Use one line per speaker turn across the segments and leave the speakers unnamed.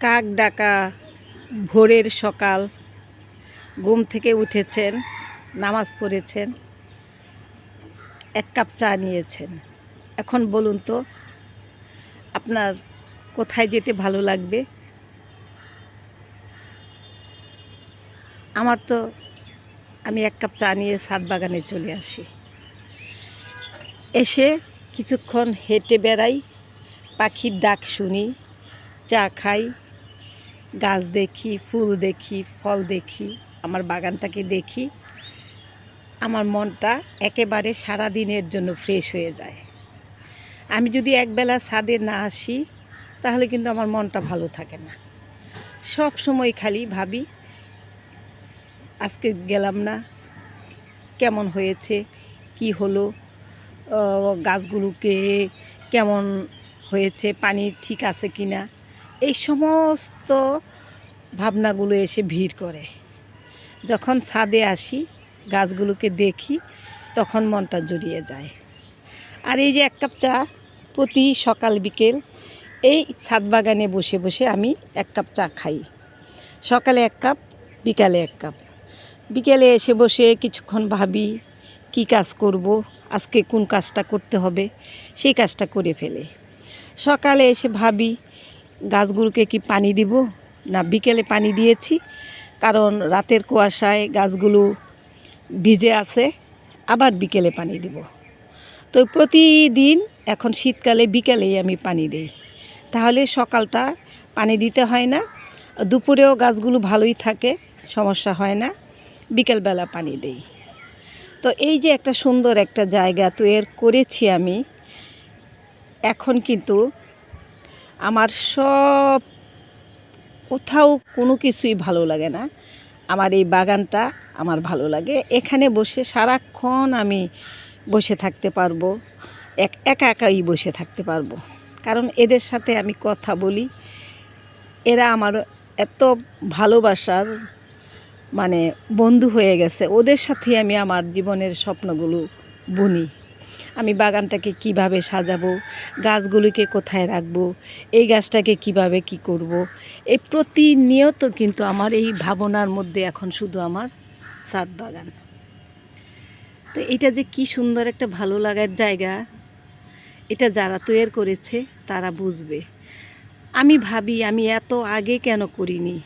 কাক ডাকা ভোরের সকাল। ঘুম থেকে উঠেছেন, নামাজ পড়েছেন, এক কাপ চা নিয়েছেন। এখন বলুন তো, আপনার কোথায় যেতে ভালো লাগবে? আমার তো আমি এক কাপ চা নিয়ে সাত বাগানে চলে আসি। এসে কিছুক্ষণ হেঁটে বেড়াই, পাখির ডাক শুনি, চা খাই গাছ দেখি, ফুল দেখি, ফল দেখি, আমার বাগানটাকে দেখি, আমার মনটা একেবারে সারা দিনের জন্য ফ্রেশ হয়ে যায়। আমি যদি একবেলা ছাদে না আসি, তাহলে কিন্তু আমার মনটা ভালো থাকে না। সব সময় খালি ভাবি, আজকে গেলাম না, কেমন হয়েছে, কি হলো গাছগুলোকে কেমন হয়েছে, পানি ঠিক আছে কি না এই সমস্ত ভাবনাগুলো এসে ভিড় করে। যখন ছাদে আসি, গাছগুলোকে দেখি, তখন মনটা জড়িয়ে যায়। আর এই যে এক কাপ চা, প্রতি সকাল বিকেল এই ছাদ বাগানে বসে বসে আমি এক কাপ চা খাই। সকালে এক কাপ, বিকালে এক কাপ। বিকেলে এসে বসে কিছুক্ষণ ভাবি, কি কাজ করব, আজকে কোন কাজটা করতে হবে, সেই কাজটা করে ফেলে। সকালে এসে ভাবি গাছগুলোকে কি পানি দিব? না, বিকেলে পানি দিয়েছি। কারণ রাতের কুয়াশায় গাছগুলো ভিজে আছে, আবার বিকেলে পানি দিব। তো প্রতিদিন এখন শীতকালে বিকেলেই আমি পানি দিই। তাহলে সকালটা পানি দিতে হয় না, দুপুরেও গাছগুলো ভালোই থাকে, সমস্যা হয় না, বিকেলবেলা পানি দেই। তো এই যে একটা সুন্দর একটা জায়গা তৈরি করেছি আমি, এখন কিন্তু আমার সব কোথাও কোনো কিছুই ভালো লাগে না। আমার এই বাগানটা আমার ভালো লাগে। এখানে বসে সারাক্ষণ আমি বসে থাকতে পারব। এক, একা একাই বসে থাকতে পারব। কারণ এদের সাথে আমি কথা বলি। এরা আমার এত ভালোবাসার মানে বন্ধু হয়ে গেছে। ওদের সাথে আমি আমার জীবনের স্বপ্নগুলো বুনি। আমি বাগানটাকে কীভাবে সাজাবো? গাছগুলিকে কোথায় রাখব? এই গাছটাকে কীভাবে কি করব। এই প্রতিনিয়ত কিন্তু আমার এই ভাবনার মধ্যে এখন শুধু আমার সাত বাগান। তো এটা যে কি সুন্দর একটা ভালো লাগার জায়গা, এটা যারা তৈরি করেছে তারা বুঝবে। আমি ভাবি, আমি এত আগে কেন করিনি?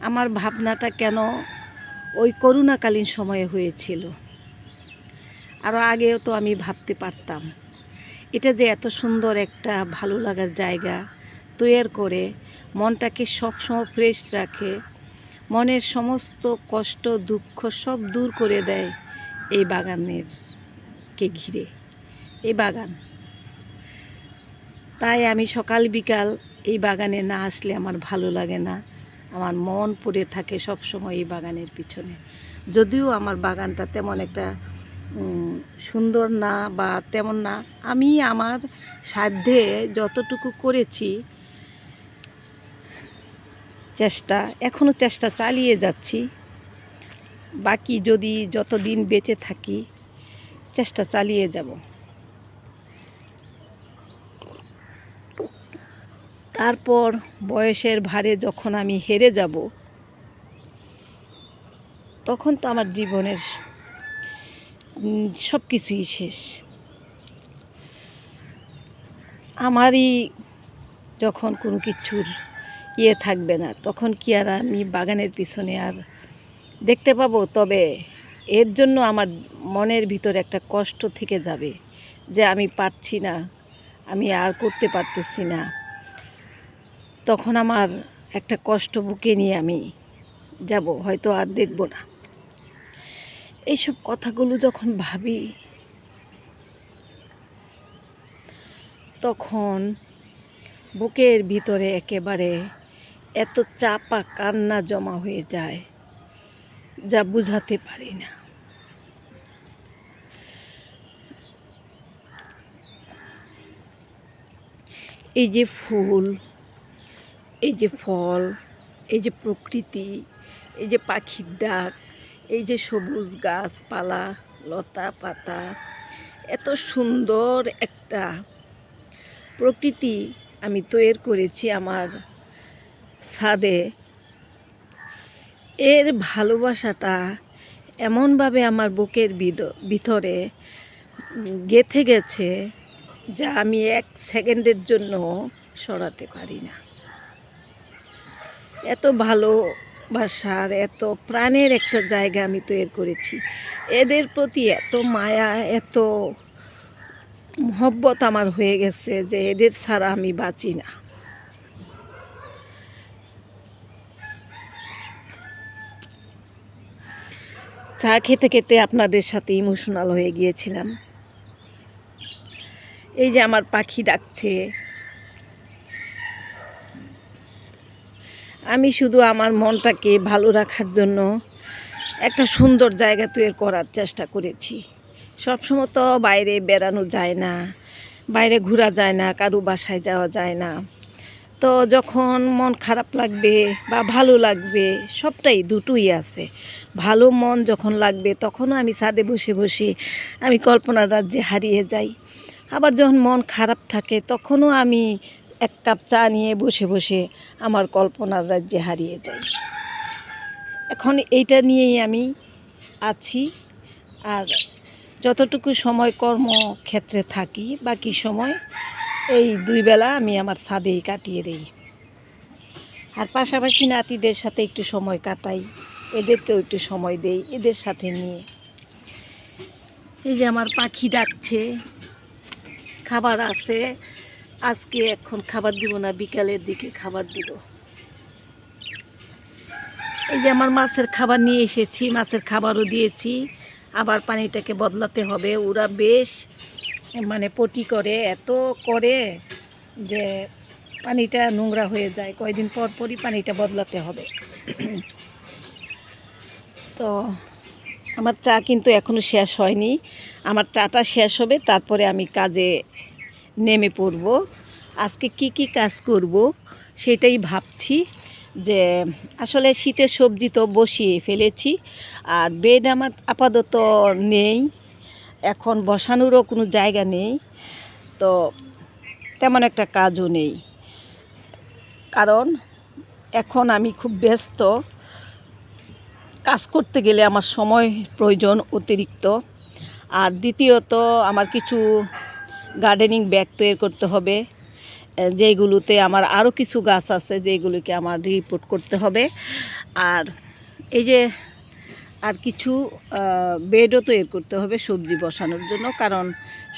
আমার ভাবনাটা কেন ওই করোনাকালীন সময়ে হয়েছিল? আরও আগেও তো আমি ভাবতে পারতাম। এটা যে এত সুন্দর একটা ভালো লাগার জায়গা তৈরি করে, মনটাকে সবসময় ফ্রেশ রাখে, মনের সমস্ত কষ্ট, দুঃখ সব দূর করে দেয় এই বাগানের কে ঘিরে, এই বাগান। তাই আমি সকাল বিকাল এই বাগানে না আসলে আমার ভালো লাগে না। আমার মন পড়ে থাকে সব সময় এই বাগানের পিছনে। যদিও আমার বাগানটা তেমন একটা সুন্দর না বা তেমন না, আমি আমার সাধ্যে যতটুকু করেছি, চেষ্টা এখনও চেষ্টা চালিয়ে যাচ্ছি। বাকি যদি যতদিন বেঁচে থাকি, চেষ্টা চালিয়ে যাব। তারপর বয়সের ভারে যখন আমি হেরে যাব, তখন তো আমার জীবনের সব কিছুই শেষ। আমারই যখন কোনো কিছুর ইয়ে থাকবে না, তখন কি আর আমি বাগানের পিছনে আর দেখতে পাবো? তবে এর জন্য আমার মনের ভিতরে একটা কষ্ট থেকে যাবে যে আমি পারছি না, আমি আর করতে পারতেছি না। তখন আমার একটা কষ্ট বুকে নিয়ে আমি যাব, হয়তো আর দেখব না। এইসব কথাগুলো যখন ভাবি, তখন বুকের ভিতরে একেবারে এত চাপা কান্না জমা হয়ে যায় যা বুঝাতে পারি না। এই যে ফুল, এই যে ফল, এই যে প্রকৃতি, এই যে পাখির ডাক এই যে সবুজ গাছপালা, লতা পাতা, এত সুন্দর একটা প্রকৃতি আমি তৈরি করেছি আমার ছাদে। এর ভালোবাসাটা এমনভাবে আমার বুকের ভিতরে গেঁথে গেছে যা আমি এক সেকেন্ডের জন্য সরাতে পারি না। এত ভালোবাসার এত প্রাণের একটা জায়গা আমি তৈরি করেছি। এদের প্রতি এত মায়া, এত মহব্বত আমার হয়ে গেছে যে এদের ছাড়া আমি বাঁচি না। চা খেতে খেতে আপনাদের সাথে ইমোশনাল হয়ে গিয়েছিলাম। এই যে আমার পাখি ডাকছে। আমি শুধু আমার মনটাকে ভালো রাখার জন্য একটা সুন্দর জায়গা তৈরি করার চেষ্টা করেছি। সবসময় তো বাইরে বেড়ানো যায় না, বাইরে ঘোরা যায় না, কারও বাসায় যাওয়া যায় না। তো যখন মন খারাপ লাগবে বা ভালো লাগবে, সবটাই দুটোই আছে। ভালো মন যখন লাগবে, তখনও আমি ছাদে বসে বসে আমি কল্পনার রাজ্যে হারিয়ে যাই। আবার যখন মন খারাপ থাকে, তখনও আমি এক কাপ চা নিয়ে বসে বসে আমার কল্পনার রাজ্যে হারিয়ে যাই। এখন এইটা নিয়েই আমি আছি। আর যতটুকু সময় কর্মক্ষেত্রে থাকি, বাকি সময় এই দুই বেলা আমি আমার ছাদেই কাটিয়ে দিই। আর পাশাপাশি নাতিদের সাথে একটু সময় কাটাই, এদেরকেও একটু সময় দেই, এদের সাথে নিয়ে। এই যে আমার পাখি ডাকছে, খাবার আছে আজকে এখন খাবার দিব না, বিকালের দিকে খাবার দিব। এই যে আমার মাছের খাবার নিয়ে এসেছি, মাছের খাবারও দিয়েছি। আবার পানিটাকে বদলাতে হবে। ওরা বেশ মানে পটি করে, এত করে যে পানিটা নোংরা হয়ে যায়। কয়দিন পর পরই পানিটা বদলাতে হবে। তো আমার চা কিন্তু এখনও শেষ হয়নি। আমার চাটা শেষ হবে, তারপরে আমি কাজে নেমে পড়ব। আজকে কি কি কাজ করব সেটাই ভাবছি যে আসলে শীতের সবজি তো বসিয়ে ফেলেছি, আর বেড আমার আপাতত নেই, এখন বসানোরও কোনো জায়গা নেই, তো তেমন একটা কাজও নেই। কারণ এখন আমি খুব ব্যস্ত। কাজ করতে গেলে আমার সময় প্রয়োজন অতিরিক্ত। আর দ্বিতীয়ত আমার কিছু গার্ডেনিং ব্যাগ তৈরি করতে হবে যেইগুলোতে আমার আরও কিছু গাছ আছে যেগুলোকে আমার রিপোর্ট করতে হবে। আর এই যে আর কিছু বেডও তৈরি করতে হবে সবজি বসানোর জন্য, কারণ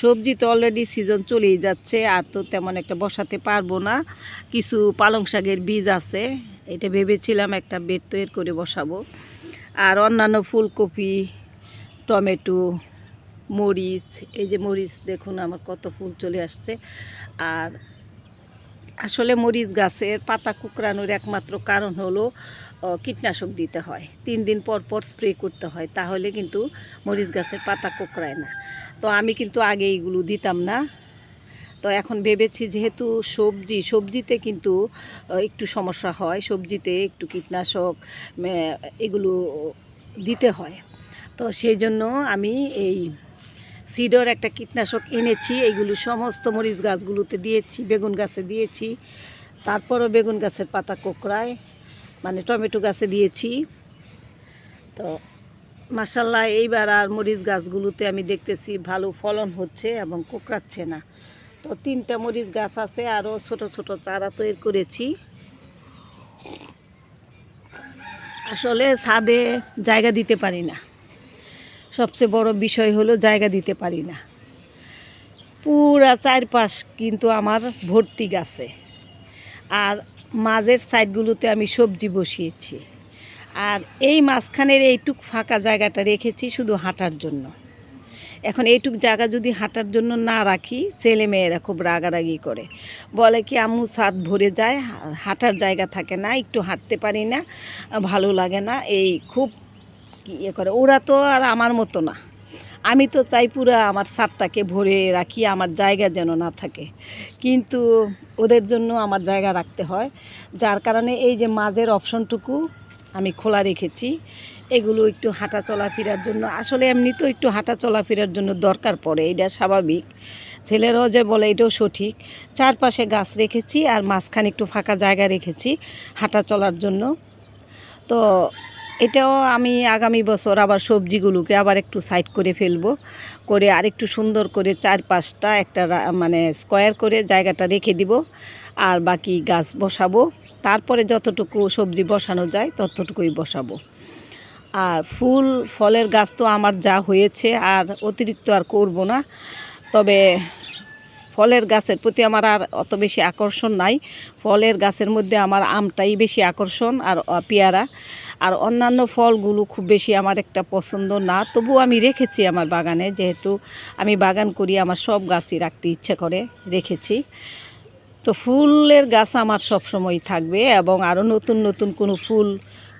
সবজি তো অলরেডি সিজন চলেই যাচ্ছে, আর তো তেমন একটা বসাতে পারব না। কিছু পালং শাকের বীজ আছে, এটা ভেবেছিলাম একটা বেড তৈরি করে বসাবো। আর অন্যান্য ফুলকপি, টমেটো মরিচ, এই যে মরিচ দেখুন আমার কত ফুল চলে আসছে। আর আসলে মরিচ গাছের পাতা কুকরানোর একমাত্র কারণ হলো কীটনাশক দিতে হয়। তিন দিন পর পর স্প্রে করতে হয়, তাহলে কিন্তু মরিচ গাছের পাতা কোকড়ায় না। তো আমি কিন্তু আগে এইগুলো দিতাম না। তো এখন ভেবেছি যেহেতু সবজি, সবজিতে কিন্তু একটু সমস্যা হয়, সবজিতে একটু কীটনাশক এগুলো দিতে হয়। তো সেই জন্য আমি এই সিডর একটা কীটনাশক এনেছি, এইগুলো সমস্ত মরিচ গাছগুলোতে দিয়েছি, বেগুন গাছে দিয়েছি, তারপরও বেগুন গাছের পাতা কোকড়ায় মানে টমেটো গাছে দিয়েছি। তো মাসাল্লাহ এইবার আর মরিচ গাছগুলোতে আমি দেখতেছি ভালো ফলন হচ্ছে এবং কোকড়াচ্ছে না। তো তিনটা মরিচ গাছ আছে, আরও ছোট ছোট চারা তৈরি করেছি। আসলে ছাদে জায়গা দিতে পারি না। সবচেয়ে বড় বিষয় হলো জায়গা দিতে পারি না। পুরা চারপাশ কিন্তু আমার ভর্তি গাছে। আর মাঝের সাইডগুলোতে আমি সবজি বসিয়েছি। আর এই মাঝখানের এইটুক ফাঁকা জায়গাটা রেখেছি শুধু হাঁটার জন্য। এখন এইটুক জায়গা যদি হাঁটার জন্য না রাখি ছেলে মেয়েরা খুব রাগারাগি করে। বলে কি, আম্মু, ছাদ ভরে যায়, হাঁটার জায়গা থাকে না, একটু হাঁটতে পারি না, ভালো লাগে না। এই খুব ইয়ে করে? ওরা তো আর আমার মতো না। আমি তো চাই পুরা আমার ছাদটাকে ভরে রাখি, আমার জায়গা যেন না থাকে। কিন্তু ওদের জন্য আমার জায়গা রাখতে হয়। যার কারণে এই যে মাঝের অপশনটুকু আমি খোলা রেখেছি। এগুলো একটু হাঁটা চলাফেরার জন্য। আসলে এমনিতেও একটু হাঁটা চলাফেরার জন্য দরকার পড়ে, এটা স্বাভাবিক। ছেলেরাও যে বলে এটাও সঠিক। চারপাশে গাছ রেখেছি আর মাঝখানে একটু ফাঁকা জায়গা রেখেছি হাঁটা চলার জন্য। তো এটাও আমি আগামী বছর আবার সবজিগুলোকে আবার একটু সাইড করে ফেলব। করে আরেকটু সুন্দর করে চার পাঁচটা একটা মানে স্কোয়ার করে জায়গাটা রেখে দিব। আর বাকি গাছ বসাবো। তারপরে যতটুকু সবজি বসানো যায় ততটুকুই বসাবো। আর ফুল, ফলের গাছ তো আমার যা হয়েছে আর অতিরিক্ত আর করব না। তবে ফলের গাছের প্রতি আমার আর অত বেশি আকর্ষণ নাই। ফলের গাছের মধ্যে আমার আমটাই বেশি আকর্ষণ আর পেয়ারা। আর অন্যান্য ফলগুলো খুব বেশি আমার একটা পছন্দ না। তবুও আমি রেখেছি আমার বাগানে, যেহেতু আমি বাগান করি, আমার সব গাছই রাখতে ইচ্ছে করে রেখেছি। তো ফুলের গাছ আমার সব সময় থাকবে এবং আরও নতুন নতুন কোনো ফুল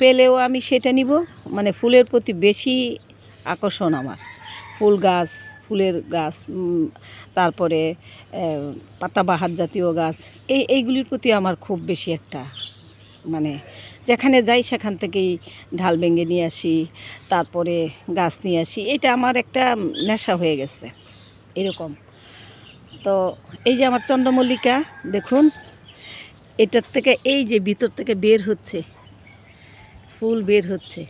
পেলেও আমি সেটা নিব। মানে ফুলের প্রতি বেশি আকর্ষণ আমার। ফুল গাছ ফুলের গাছ তারপরে পাতাবাহার জাতীয় গাছ, এই, এইগুলির প্রতি আমার খুব বেশি একটা মানে যেখানে যাই সেখান থেকেই ঢাল ভেঙে নিয়ে আসি, তারপরে গাছ নিয়ে আসি, এটা আমার একটা নেশা হয়ে গেছে, এরকম। তো এই যে আমার চন্দ্রমল্লিকা, দেখুন, এটার থেকে এই যে ভিতর থেকে বের হচ্ছে, ফুল বের হচ্ছে।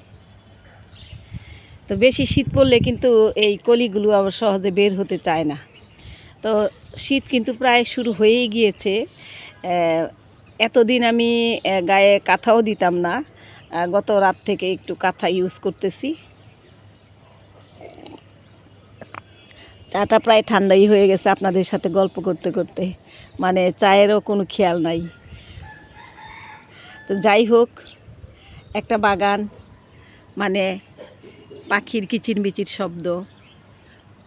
তো বেশি শীত পড়লে কিন্তু এই কলিগুলো আবার সহজে বের হতে চায় না। তো শীত কিন্তু প্রায় শুরু হয়েই গিয়েছে। এতদিন আমি গায়ে কাঁথাও দিতাম না। গত রাত থেকে একটু কাঁথা ইউজ করতেছি। চাটা প্রায় ঠান্ডাই হয়ে গেছে আপনাদের সাথে গল্প করতে করতে। মানে চায়েরও কোনো খেয়াল নাই। তো যাই হোক, একটা বাগান মানে পাখির কিচিরমিচির শব্দ,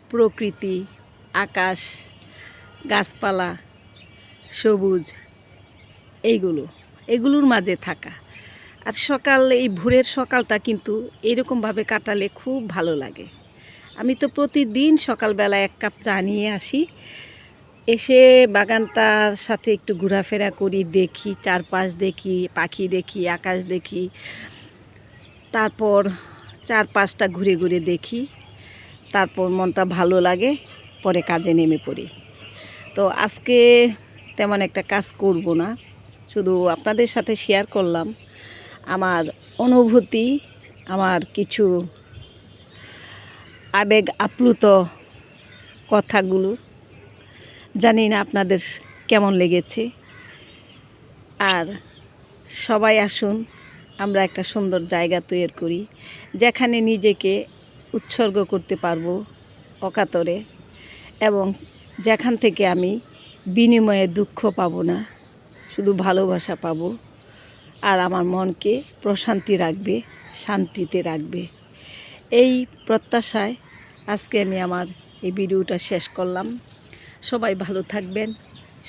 প্রকৃতি, আকাশ, গাছপালা, সবুজ, এইগুলো, এগুলোর মাঝে থাকা। আর সকাল, এই ভোরের সকালটা কিন্তু এরকমভাবে কাটালে খুব ভালো লাগে। আমি তো প্রতিদিন সকালবেলা এক কাপ চা নিয়ে আসি। এসে বাগানটার সাথে একটু ঘোরাফেরা করি, দেখি, চারপাশ দেখি, পাখি দেখি, আকাশ দেখি। তারপর চারপাশটা ঘুরে ঘুরে দেখি। তারপর মনটা ভালো লাগে, পরে কাজে নেমে পড়ি। তো আজকে তেমন একটা কাজ করব না, শুধু আপনাদের সাথে শেয়ার করলাম। আমার অনুভূতি, আমার কিছু আবেগ আপ্লুত কথাগুলো। জানি না আপনাদের কেমন লেগেছে। আর সবাই আসুন আমরা একটা সুন্দর জায়গা তৈরি করি, যেখানে নিজেকে উৎসর্গ করতে পারব অকাতরে এবং যেখান থেকে আমি বিনিময়ে দুঃখ পাব না, শুধু ভালোবাসা পাবো আর আমার মনকে প্রশান্তি রাখবে, শান্তিতে রাখবে। এই প্রত্যাশায় আজকে আমি আমার এই ভিডিওটা শেষ করলাম। সবাই ভালো থাকবেন,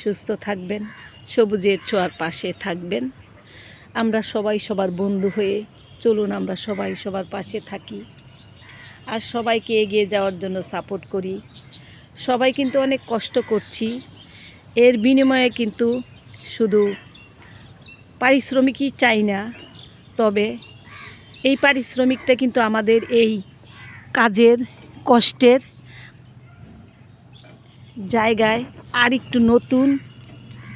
সুস্থ থাকবেন, সবুজের ছোঁয়ার পাশে থাকবেন। আমরা সবাই সবার বন্ধু হয়ে চলুন আমরা সবাই সবার পাশে থাকি। আর সবাইকে এগিয়ে যাওয়ার জন্য সাপোর্ট করি। সবাই কিন্তু অনেক কষ্ট করছি। এর বিনিময়ে কিন্তু শুধু পারিশ্রমিকই চাই না, তবে এই পারিশ্রমিকটা কিন্তু আমাদের এই কাজের, কষ্টের জায়গায় আর একটু নতুন,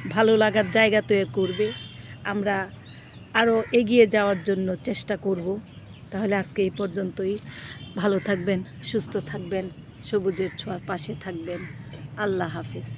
ভালো লাগার জায়গা তৈরি করবে। আমরা আরও এগিয়ে যাওয়ার জন্য চেষ্টা করব। তাহলে আজকে এই পর্যন্তই। ভালো থাকবেন, সুস্থ থাকবেন, সবুজের ছোঁয়ার পাশে থাকবেন। আল্লাহ হাফেজ।